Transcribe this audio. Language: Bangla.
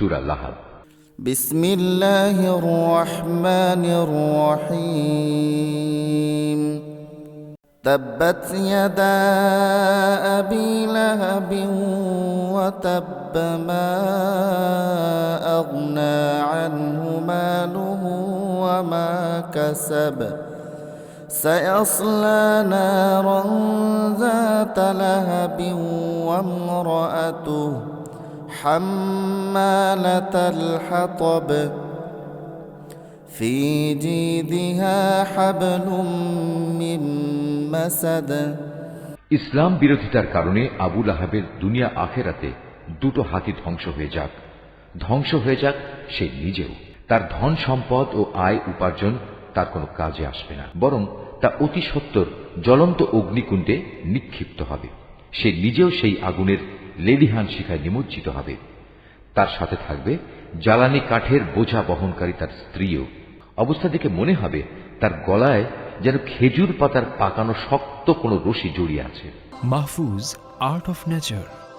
সুরা লাহাব بسم الله الرحمن الرحيم تبت يدا أبي لهب وتب ما أغنى عنه ماله وما كسب سيصلى نارا ذات لهب وامرأته حمالة الحطب في جيدها حبل من مسد ইসলাম বিরোধিতার কারণে আবুল আহাবের দুনিয়া আখেরাতে দুটো হাতি ধ্বংস হয়ে যাক ধ্বংস হয়ে যাক সে নিজেও তার ধন সম্পদ ও আয় উপার্জন তার কোনো কাজে আসবে না বরং তা অতি সত্বর জ্বলন্ত অগ্নিকুণ্ডে নিক্ষিপ্ত হবে সে নিজেও সেই আগুনের লেলিহান শিখায় নিমজ্জিত হবে। তার সাথে থাকবে জ্বালানি কাঠের বোঝা বহনকারী তার স্ত্রীও। অবস্থা দেখে মনে হবে তার গলায় যেন খেজুর পাতার পাকানো শক্ত কোনো রশি জড়িয়ে আছে। Mahfuz art of Nature